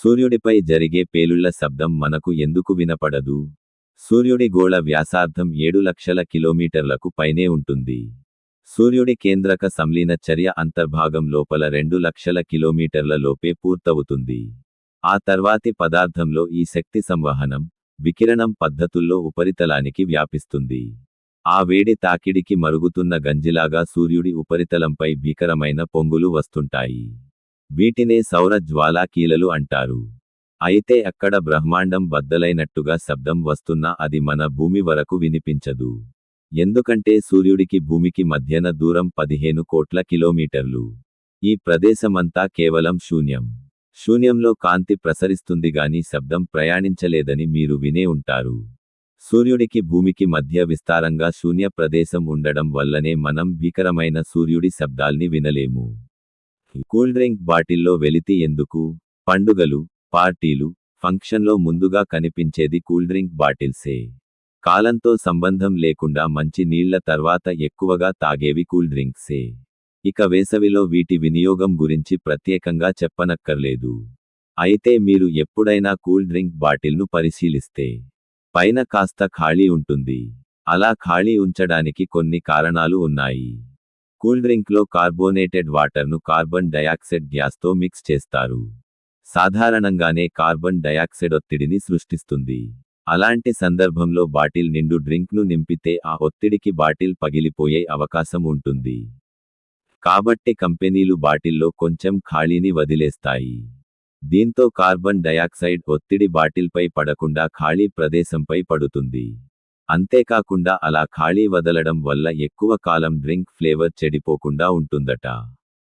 సూర్యుడిపై జరిగే పేలుళ్ళ శబ్దం మనకు ఎందుకు వినపడదు? సూర్యుడి గోళ వ్యాసార్థం ఏడు లక్షల కిలోమీటర్లకు పైనే ఉంటుంది. సూర్యుడి కేంద్రక సంలీన చర్య అంతర్భాగం లోపల రెండు లక్షల కిలోమీటర్ల లోపే పూర్తవుతుంది. ఆ తర్వాతి పదార్థంలో ఈ శక్తి సంవహనం వికిరణం పద్ధతుల్లో ఉపరితలానికి వ్యాపిస్తుంది. ఆ వేడి తాకిడికి మరుగుతున్న గంజిలాగా సూర్యుడి ఉపరితలంపై భీకరమైన పొంగులు వస్తుంటాయి. వీటినే సౌర జ్వాలాకీలలు అంటారు. అయితే అక్కడ బ్రహ్మాండం బద్దలైనట్టుగా శబ్దం వస్తున్నా అది మన భూమి వరకు వినిపించదు. ఎందుకంటే సూర్యుడికి భూమికి మధ్యన దూరం పదిహేను కోట్ల కిలోమీటర్లు. ఈ ప్రదేశమంతా కేవలం శూన్యం. శూన్యంలో కాంతి ప్రసరిస్తుంది గాని శబ్దం ప్రయాణించలేదని మీరు వినే ఉంటారు. సూర్యుడికి భూమికి మధ్య విస్తారంగా శూన్య ప్రదేశం ఉండడం వల్లనే మనం భీకరమైన సూర్యుడి శబ్దాల్ని వినలేము. కూల్ డ్రింక్ బాటిల్లో వెలితి ఎందుకు? పండుగలు పార్టీలు ఫంక్షన్లో ముందుగా కనిపించేది కూల్ డ్రింక్ బాటిల్సే. కాలంతో సంబంధం లేకుండా మంచి నీళ్ళ తర్వాత ఎక్కువగా తాగేవి కూల్ డ్రింక్సే. ఇక వేసవిలో వీటి వినియోగం గురించి ప్రత్యేకంగా చెప్పనక్కర్లేదు. అయితే మీరు ఎప్పుడైనా కూల్ డ్రింక్ బాటిల్ను పరిశీలిస్తే పైన కాస్త ఖాళీ ఉంటుంది. అలా ఖాళీ ఉంచడానికి కొన్ని కారణాలు ఉన్నాయి. కూల్ డ్రింక్లో కార్బోనేటెడ్ వాటర్ను కార్బన్ డయాక్సైడ్ గ్యాస్తో మిక్స్ చేస్తారు. సాధారణంగానే కార్బన్ డయాక్సైడ్ ఒత్తిడిని సృష్టిస్తుంది. అలాంటి సందర్భంలో బాటిల్ నిండు డ్రింక్ను నింపితే ఆ ఒత్తిడికి బాటిల్ పగిలిపోయే అవకాశం ఉంటుంది. కాబట్టి కంపెనీలు బాటిల్లో కొంచెం ఖాళీని వదిలేస్తాయి. దీంతో కార్బన్ డయాక్సైడ్ ఒత్తిడి బాటిల్పై పడకుండా ఖాళీ ప్రదేశంపై పడుతుంది. అంతేకాకుండా అలా ఖాళీ వదలడం వల్ల ఎక్కువ కాలం డ్రింక్ ఫ్లేవర్ చెడిపోకుండా ఉంటుందట.